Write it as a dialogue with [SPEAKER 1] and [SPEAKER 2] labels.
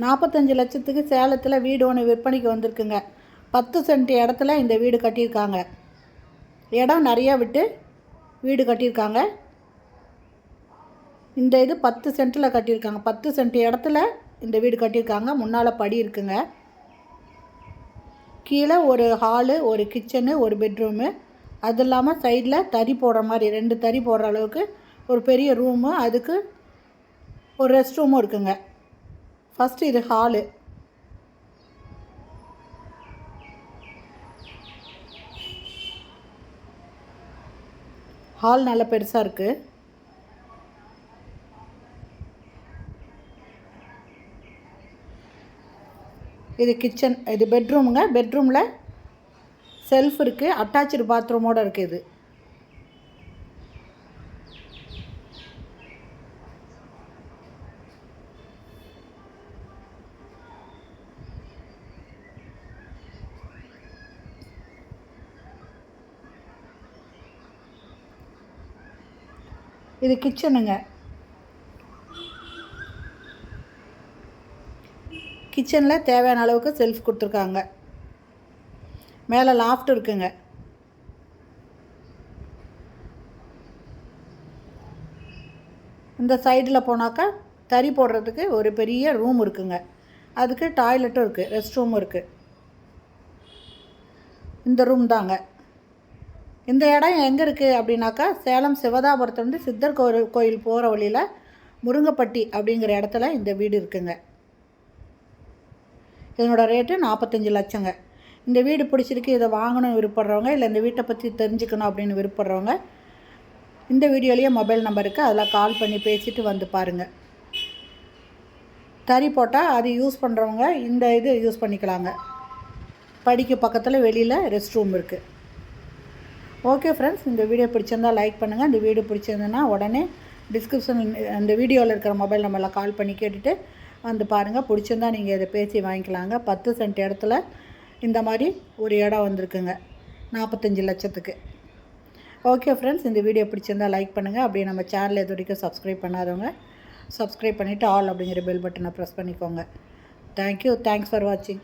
[SPEAKER 1] நாற்பத்தஞ்சு லட்சத்துக்கு சேலத்தில் வீடு ஒன்று விற்பனைக்கு வந்திருக்குங்க. பத்து சென்ட் இடத்துல இந்த வீடு கட்டியிருக்காங்க. இடம் நிறையா விட்டு வீடு கட்டியிருக்காங்க. இந்த இது பத்து சென்ட்டில் கட்டியிருக்காங்க. பத்து சென்ட் இடத்துல இந்த வீடு கட்டியிருக்காங்க. முன்னால் படி இருக்குங்க. கீழே ஒரு ஹாலு ஒரு கிச்சனு ஒரு பெட்ரூமு. அது இல்லாமல் சைடில் தறி போடுற மாதிரி ரெண்டு தறி போடுற அளவுக்கு ஒரு பெரிய ரூமு. அதுக்கு ஒரு ரெஸ்ட் ரூமும் இருக்குங்க. ஃபஸ்ட்டு இது ஹாலு ஹால் நல்ல பெருசாக இருக்குது இது கிச்சன் இது பெட்ரூமுங்க பெட்ரூமில் செல்ஃப் இருக்குது அட்டாச்சு பாத்ரூமோடு இருக்குது இது. இது கிச்சனுங்க. கிச்சனில் தேவையான அளவுக்கு செல்ஃப் கொடுத்துருக்காங்க. மேலே லாஃப்ட் இருக்குங்க. இந்த சைடில் போனாக்கா தறி போடுறதுக்கு ஒரு பெரிய ரூம் இருக்குங்க. அதுக்கு டாய்லெட்டும் இருக்குது ரெஸ்ட் ரூமும் இருக்குது இந்த ரூம் தாங்க. இந்த இடம் எங்கே இருக்குது அப்படின்னாக்கா சேலம் சிவதாபுரத்துலேருந்து சித்தர் கோயில் கோயில் போகிற வழியில் முருங்கப்பட்டி அப்படிங்கிற இடத்துல இந்த வீடு இருக்குங்க. இதனோட ரேட்டு நாற்பத்தஞ்சு லட்சங்க. இந்த வீடு பிடிச்சிருக்கு இதை வாங்கணும் விருப்பப்படுறவங்க இல்லை இந்த வீட்டை பற்றி தெரிஞ்சுக்கணும் அப்படின்னு விருப்பப்படுறவங்க இந்த வீடியோலேயே மொபைல் நம்பர் இருக்குது அதில் கால் பண்ணி பேசிட்டு வந்து பாருங்கள் தறி போட்டால் அது யூஸ் பண்ணுறவங்க இந்த இது யூஸ் பண்ணிக்கலாங்க. படிக்கு பக்கத்தில் வெளியில் ரெஸ்ட் ரூம் இருக்குது ஓகே ஃப்ரெண்ட்ஸ் இந்த வீடியோ பிடிச்சிருந்தா லைக் பண்ணுங்கள் இந்த வீடியோ பிடிச்சிருந்ததுன்னா உடனே டிஸ்கிரிப்ஷன் அந்த வீடியோவில் இருக்கிற மொபைல் நம்பரில் கால் பண்ணி கேட்டுட்டு வந்து பாருங்கள் பிடிச்சிருந்தா நீங்கள் இதை பேசி வாங்கிக்கலாங்க. பத்து சென்ட் இடத்துல இந்த மாதிரி ஒரு இடம் வந்திருக்குங்க. நாற்பத்தஞ்சு லட்சத்துக்கு. ஓகே ஃப்ரெண்ட்ஸ் இந்த வீடியோ பிடிச்சிருந்தா லைக் பண்ணுங்கள் அப்படியே நம்ம சேனல் எது வரைக்கும் சப்ஸ்கிரைப் பண்ணாதவங்க சப்ஸ்கிரைப் பண்ணிவிட்டு ஆல் அப்படிங்கிற பெல் பட்டனை ப்ரெஸ் பண்ணிக்கோங்க. தேங்க்யூ தேங்க்ஸ் ஃபார் வாட்சிங்